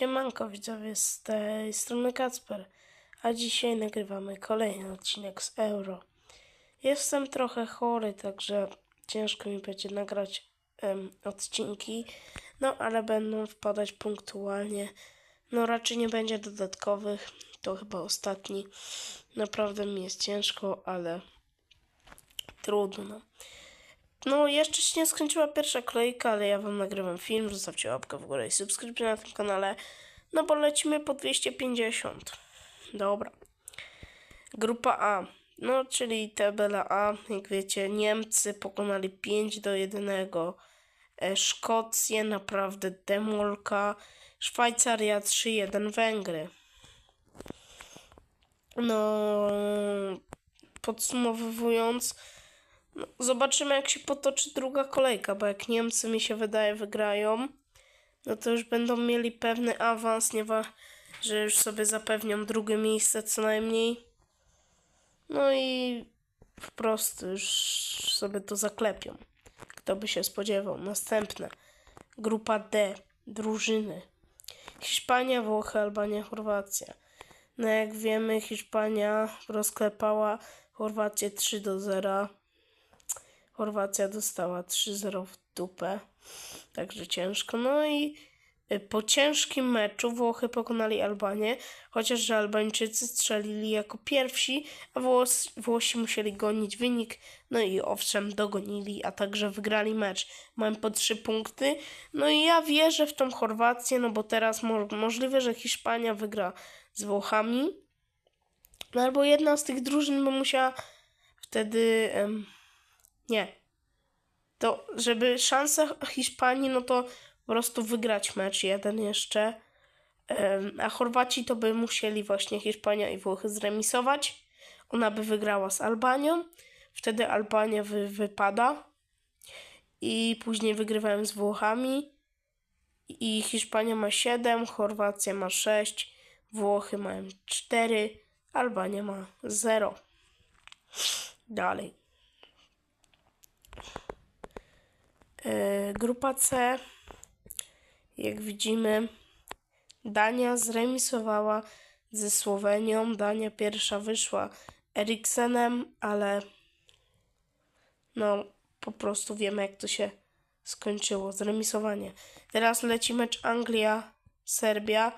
Siemanko widzowie z tej strony Kacper, a dzisiaj nagrywamy kolejny odcinek z Euro. Jestem trochę chory, także ciężko mi będzie nagrać em, odcinki, no ale będą wpadać punktualnie. No raczej nie będzie dodatkowych, to chyba ostatni. Naprawdę mi jest ciężko, ale trudno. No, jeszcze się nie skończyła pierwsza kolejka, ale ja wam nagrywam film. Zostawcie łapkę w górę i subskrypcję na tym kanale. No bo lecimy po 250. Dobra. Grupa A. No, czyli tabela A. Jak wiecie, Niemcy pokonali 5 do 1. E, Szkocję naprawdę demolka. Szwajcaria 3-1 Węgry. No, podsumowując, no, zobaczymy, jak się potoczy druga kolejka, bo jak Niemcy mi się wydaje wygrają, no to już będą mieli pewny awans, nie wa- że już sobie zapewnią drugie miejsce co najmniej. No i po prostu już sobie to zaklepią. Kto by się spodziewał? Następne. Grupa D. Drużyny. Hiszpania, Włochy, Albania, Chorwacja. No jak wiemy, Hiszpania rozklepała Chorwację 3 do 0. Chorwacja dostała 3-0 w dupę, także ciężko. No i y, po ciężkim meczu Włochy pokonali Albanię, chociaż że Albańczycy strzelili jako pierwsi, a Włos, Włosi musieli gonić wynik. No i owszem, dogonili, a także wygrali mecz. Mają po 3 punkty. No i ja wierzę w tą Chorwację, no bo teraz mo możliwe, że Hiszpania wygra z Włochami. No albo jedna z tych drużyn by musiała wtedy. Em, nie. To, żeby szanse Hiszpanii, no to po prostu wygrać mecz jeden jeszcze. A Chorwaci to by musieli właśnie Hiszpania i Włochy zremisować. Ona by wygrała z Albanią. Wtedy Albania wy, wypada. I później wygrywają z Włochami. I Hiszpania ma 7, Chorwacja ma 6, Włochy mają 4, Albania ma 0. Dalej. E, Grupa C, jak widzimy, Dania zremisowała ze Słowenią. Dania pierwsza wyszła Eriksenem, ale no po prostu wiemy jak to się skończyło. Zremisowanie. Teraz leci mecz Anglia-Serbia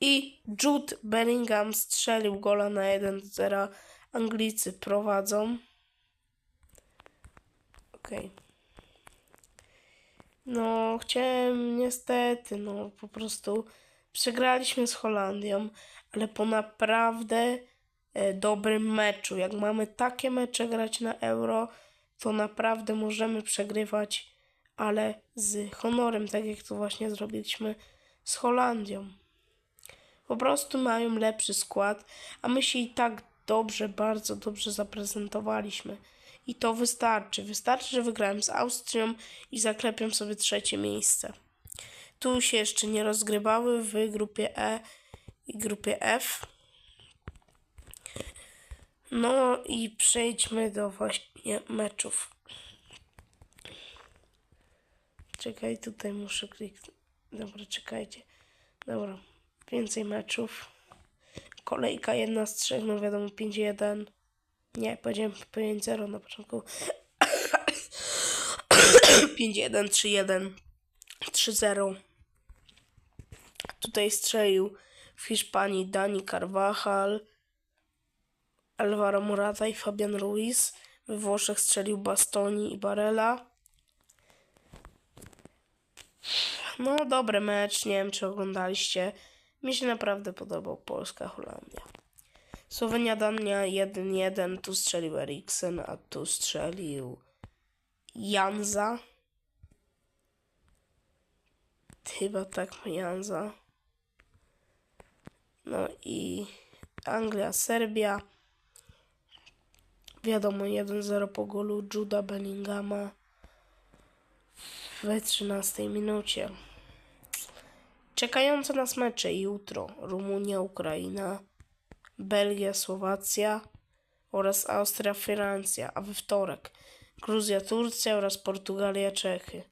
i Jude Bellingham strzelił gola na 1-0. Anglicy prowadzą. Okej. No, chciałem niestety, no po prostu przegraliśmy z Holandią, ale po naprawdę e, dobrym meczu. Jak mamy takie mecze grać na Euro, to naprawdę możemy przegrywać, ale z honorem, tak jak to właśnie zrobiliśmy z Holandią. Po prostu mają lepszy skład, a my się i tak dobrze, bardzo dobrze zaprezentowaliśmy. I to wystarczy. Wystarczy, że wygrałem z Austrią i zaklepiam sobie trzecie miejsce. Tu się jeszcze nie rozgrywały w grupie E i grupie F. No i przejdźmy do właśnie meczów. Czekaj, tutaj muszę kliknąć. Dobra, czekajcie. Dobra, więcej meczów. Kolejka jedna z trzech, no wiadomo, 5-1. Nie, powiedziałem 5-0 na początku. 5-1, 3-1, 3-0. Tutaj strzelił w Hiszpanii Dani Carvajal, Alvaro Morata i Fabian Ruiz. We Włoszech strzelił Bastoni i Barella. No, dobry mecz. Nie wiem, czy oglądaliście. Mi się naprawdę podobał Polska-Holandia. Słowenia Dania 1-1. Tu strzelił Eriksen, a tu strzelił Janza. Chyba tak Janza. No i Anglia, Serbia. Wiadomo, 1-0 po golu Juda Bellingama we 13 minucie. Czekające nas mecze jutro: Rumunia, Ukraina, Belgia, Słowacja oraz Austria, Francja, a we wtorek Gruzja, Turcja oraz Portugalia, Czechy.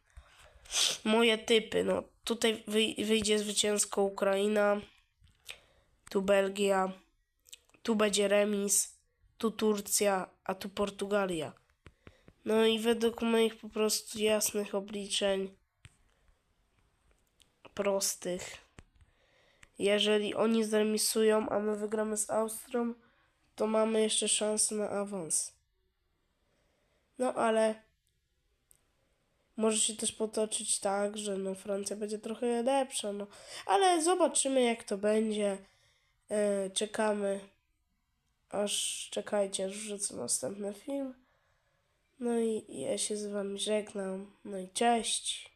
Moje typy, no tutaj wyj- wyjdzie zwycięsko Ukraina, tu Belgia, tu będzie remis, tu Turcja, a tu Portugalia. No i według moich po prostu jasnych obliczeń, prostych, jeżeli oni zremisują, a my wygramy z Austrią, to mamy jeszcze szansę na awans. No ale może się też potoczyć tak, że no Francja będzie trochę lepsza, no. Ale zobaczymy jak to będzie. E, czekamy. Aż czekajcie, aż wrzucę następny film. No i ja się z wami żegnam. No i cześć.